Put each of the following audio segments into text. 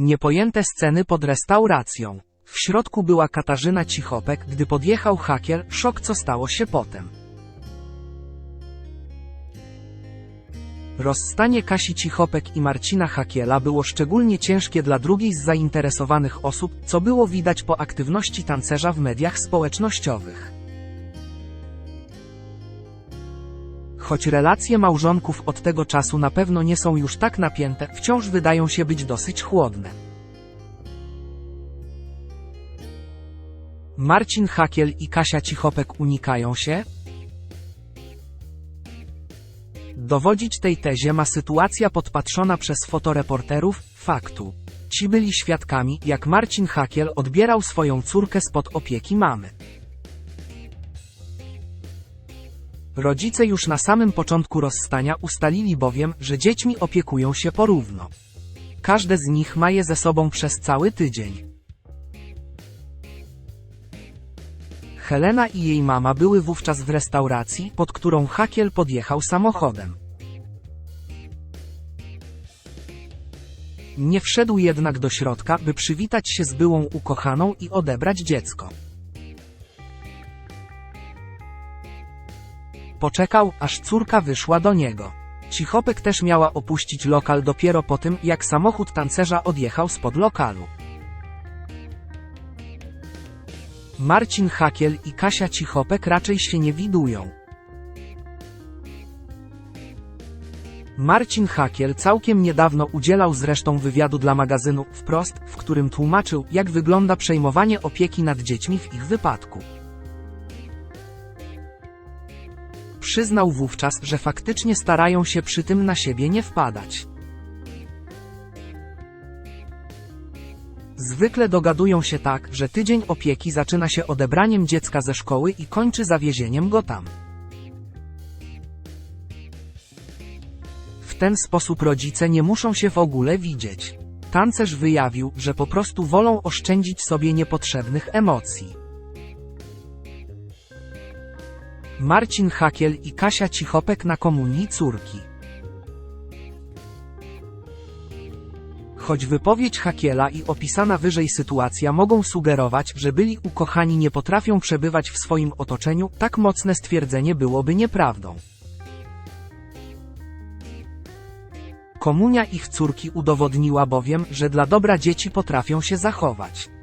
Niepojęte sceny pod restauracją. W środku była Katarzyna Cichopek, gdy podjechał hakier, szok co stało się potem. Rozstanie Kasi Cichopek i Marcina Hakiela było szczególnie ciężkie dla drugiej z zainteresowanych osób, co było widać po aktywności tancerza w mediach społecznościowych. Choć relacje małżonków od tego czasu na pewno nie są już tak napięte, wciąż wydają się być dosyć chłodne. Marcin Hakiel i Kasia Cichopek unikają się? Dowodzić tej tezie ma sytuacja podpatrzona przez fotoreporterów faktu. Ci byli świadkami, jak Marcin Hakiel odbierał swoją córkę spod opieki mamy. Rodzice już na samym początku rozstania ustalili bowiem, że dziećmi opiekują się porówno. Każde z nich ma je ze sobą przez cały tydzień. Helena i jej mama były wówczas w restauracji, pod którą Hakiel podjechał samochodem. Nie wszedł jednak do środka, by przywitać się z byłą ukochaną i odebrać dziecko. Poczekał, aż córka wyszła do niego. Cichopek też miała opuścić lokal dopiero po tym, jak samochód tancerza odjechał spod lokalu. Marcin Hakiel i Kasia Cichopek raczej się nie widują. Marcin Hakiel całkiem niedawno udzielał zresztą wywiadu dla magazynu Wprost, w którym tłumaczył, jak wygląda przejmowanie opieki nad dziećmi w ich wypadku. Przyznał wówczas, że faktycznie starają się przy tym na siebie nie wpadać. Zwykle dogadują się tak, że tydzień opieki zaczyna się odebraniem dziecka ze szkoły i kończy zawiezieniem go tam. W ten sposób rodzice nie muszą się w ogóle widzieć. Tancerz wyjawił, że po prostu wolą oszczędzić sobie niepotrzebnych emocji. Marcin Hakiel i Kasia Cichopek na komunii córki. Choć wypowiedź Hakiela i opisana wyżej sytuacja mogą sugerować, że byli ukochani nie potrafią przebywać w swoim otoczeniu, tak mocne stwierdzenie byłoby nieprawdą. Komunia ich córki udowodniła bowiem, że dla dobra dzieci potrafią się zachować.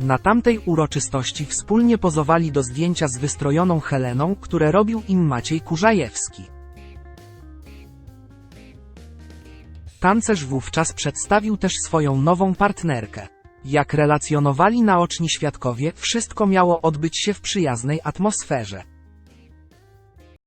Na tamtej uroczystości wspólnie pozowali do zdjęcia z wystrojoną Heleną, które robił im Maciej Kurzajewski. Tancerz wówczas przedstawił też swoją nową partnerkę. Jak relacjonowali naoczni świadkowie, wszystko miało odbyć się w przyjaznej atmosferze.